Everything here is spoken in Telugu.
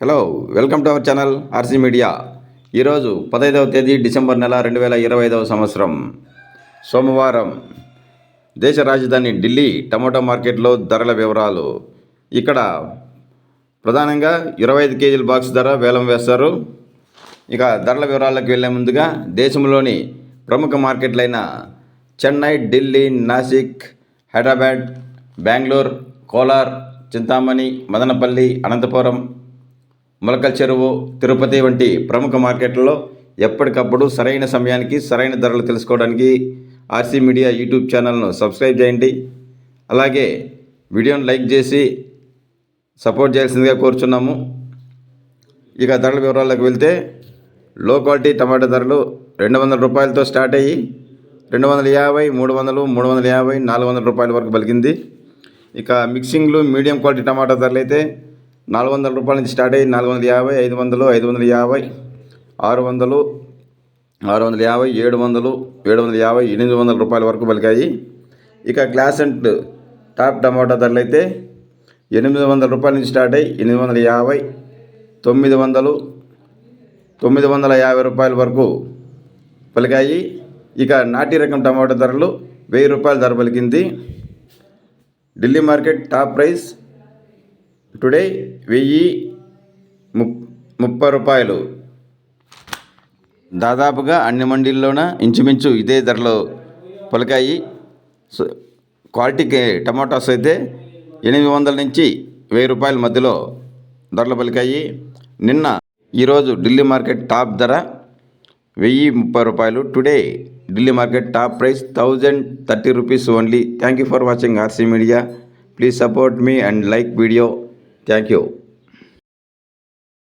Hello welcome to our channel RC media ఈరోజు పదహైదవ తేదీ డిసెంబర్ నెల రెండు వేల ఇరవై ఐదవ సంవత్సరం. సోమవారం దేశ రాజధాని ఢిల్లీ టమాటో మార్కెట్లో ధరల వివరాలు. ఇక్కడ ప్రధానంగా ఇరవై ఐదు కేజీల బాక్స్ ధర వేలం వేస్తారు. ఇక ధరల వివరాలకు వెళ్ళే ముందుగా దేశంలోని ప్రముఖ మార్కెట్లైన చెన్నై ఢిల్లీ నాసిక్ హైదరాబాద్ బెంగళూరు కోలార్ చింతామణి మదనపల్లి అనంతపురం మొలకల చెరువు తిరుపతి వంటి ప్రముఖ మార్కెట్లలో ఎప్పటికప్పుడు సరైన సమయానికి సరైన ధరలు తెలుసుకోవడానికి ఆర్సీ మీడియా యూట్యూబ్ ఛానల్ను సబ్స్క్రైబ్ చేయండి. అలాగే వీడియోను లైక్ చేసి సపోర్ట్ చేయాల్సిందిగా కోరుచున్నాము. ఇక ధరల వివరాల్లోకి వెళ్తే లో క్వాలిటీ టమాటా ధరలు రెండు వందల రూపాయలతో స్టార్ట్ అయ్యి రెండు వందల యాభై మూడు వందలు మూడు వందల యాభై నాలుగు వందల రూపాయల వరకు పలికింది. ఇక మిక్సింగ్లు మీడియం క్వాలిటీ టమాటా ధరలు అయితే నాలుగు వందల రూపాయల నుంచి స్టార్ట్ అయ్యి నాలుగు వందల యాభై ఐదు వందలు ఐదు వందల యాభై ఆరు వందలు ఆరు వందల యాభై ఏడు వందలు ఏడు వందల యాభై ఎనిమిది వందల రూపాయల వరకు పలికాయి. ఇక గ్లాస్ అండ్ టాప్ టమాటా ధరలు అయితే ఎనిమిది వందల రూపాయల నుంచి స్టార్ట్ అయ్యి ఎనిమిది వందల యాభై తొమ్మిది వందలు తొమ్మిది వందల యాభై రూపాయల వరకు పలికాయి. ఇక నాటి రకం టమాటా ధరలు వెయ్యి రూపాయల ధర పలికింది. Delhi market top price today వెయ్యి ముప్పై రూపాయలు. దాదాపుగా అన్ని మండీల్లోన ఇంచుమించు ఇదే ధరలో పలికాయి. సో క్వాలిటీకి టమాటాస్ అయితే ఎనిమిది వందల నుంచి వెయ్యి రూపాయల మధ్యలో ధరలు పలికాయి. నిన్న ఈరోజు ఢిల్లీ మార్కెట్ టాప్ ధర వెయ్యి ముప్పై రూపాయలు. Today Delhi market top price thousand thirty rupees only. Thank you for watching RC media please support me and like video thank you